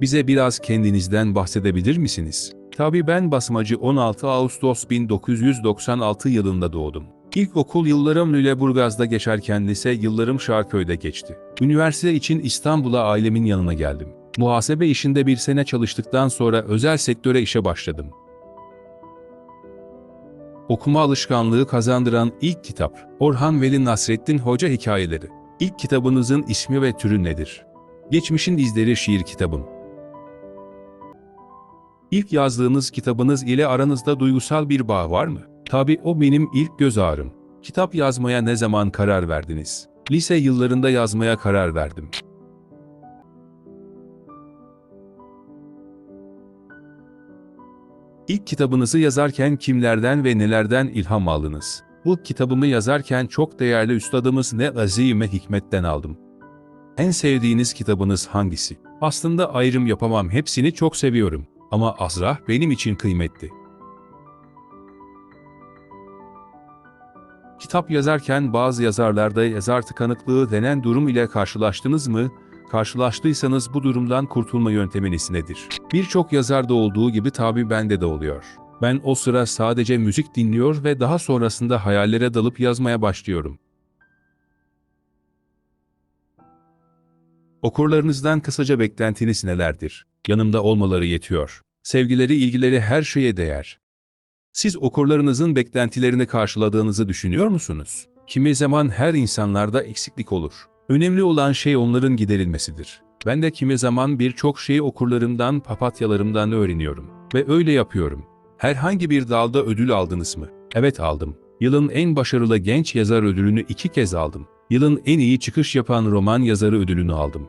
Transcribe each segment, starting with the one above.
Bize biraz kendinizden bahsedebilir misiniz? Tabii ben basmacı 16 Ağustos 1996 yılında doğdum. İlkokul yıllarım Lüleburgaz'da geçerken lise yıllarım Şarköy'de geçti. Üniversite için İstanbul'a ailemin yanına geldim. Muhasebe işinde bir sene çalıştıktan sonra özel sektöre işe başladım. Okuma alışkanlığı kazandıran ilk kitap, Orhan Veli Nasrettin Hoca Hikayeleri. İlk kitabınızın ismi ve türü nedir? Geçmişin İzleri şiir kitabım. İlk yazdığınız kitabınız ile aranızda duygusal bir bağ var mı? Tabii o benim ilk göz ağrım. Kitap yazmaya ne zaman karar verdiniz? Lise yıllarında yazmaya karar verdim. İlk kitabınızı yazarken kimlerden ve nelerden ilham aldınız? Bu kitabımı yazarken çok değerli üstadımız ne azime hikmetten aldım. En sevdiğiniz kitabınız hangisi? Aslında ayrım yapamam hepsini çok seviyorum. Ama Azra benim için kıymetli. Kitap yazarken bazı yazarlarda yazar tıkanıklığı denen durum ile karşılaştınız mı? Karşılaştıysanız bu durumdan kurtulma yönteminiz nedir? Birçok yazarda olduğu gibi tabi bende de oluyor. Ben o sıra sadece müzik dinliyor ve daha sonrasında hayallere dalıp yazmaya başlıyorum. Okurlarınızdan kısaca beklentiniz nelerdir? Yanımda olmaları yetiyor. Sevgileri, ilgileri her şeye değer. Siz okurlarınızın beklentilerini karşıladığınızı düşünüyor musunuz? Kimi zaman her insanlarda eksiklik olur. Önemli olan şey onların giderilmesidir. Ben de kimi zaman birçok şeyi okurlarımdan, papatyalarımdan öğreniyorum. Ve öyle yapıyorum. Herhangi bir dalda ödül aldınız mı? Evet aldım. Yılın en başarılı genç yazar ödülünü iki kez aldım. Yılın en iyi çıkış yapan roman yazarı ödülünü aldım.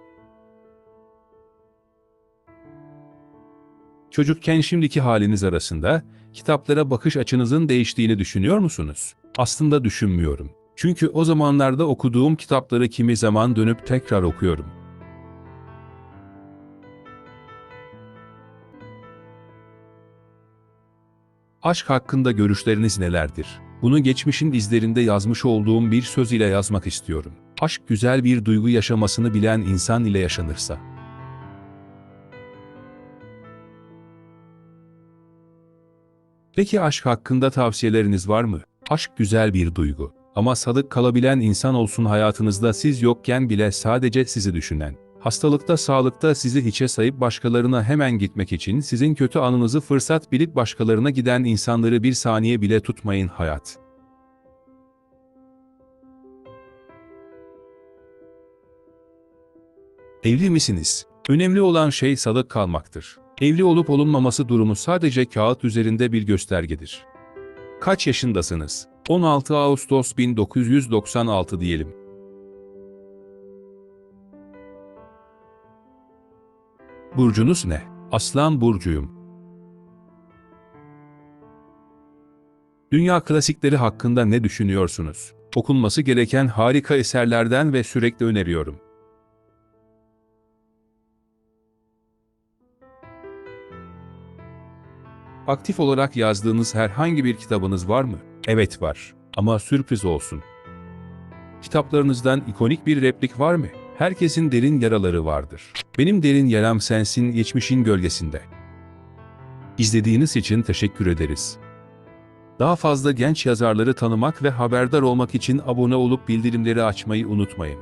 Çocukken şimdiki haliniz arasında kitaplara bakış açınızın değiştiğini düşünüyor musunuz? Aslında düşünmüyorum. Çünkü o zamanlarda okuduğum kitapları kimi zaman dönüp tekrar okuyorum. Aşk hakkında görüşleriniz nelerdir? Bunu geçmişin izlerinde yazmış olduğum bir söz ile yazmak istiyorum. Aşk güzel bir duygu yaşamasını bilen insan ile yaşanırsa. Peki aşk hakkında tavsiyeleriniz var mı? Aşk güzel bir duygu. Ama sadık kalabilen insan olsun hayatınızda siz yokken bile sadece sizi düşünen. Hastalıkta, sağlıkta sizi hiçe sayıp başkalarına hemen gitmek için sizin kötü anınızı fırsat bilip başkalarına giden insanları bir saniye bile tutmayın hayat. Evli misiniz? Önemli olan şey sadık kalmaktır. Evli olup olunmaması durumu sadece kağıt üzerinde bir göstergedir. Kaç yaşındasınız? 16 Ağustos 1996 diyelim. Burcunuz ne? Aslan burcuyum. Dünya klasikleri hakkında ne düşünüyorsunuz? Okunması gereken harika eserlerden ve sürekli öneriyorum. Aktif olarak yazdığınız herhangi bir kitabınız var mı? Evet var. Ama sürpriz olsun. Kitaplarınızdan ikonik bir replik var mı? Herkesin derin yaraları vardır. Benim derin yaram sensin geçmişin gölgesinde. İzlediğiniz için teşekkür ederiz. Daha fazla genç yazarları tanımak ve haberdar olmak için abone olup bildirimleri açmayı unutmayın.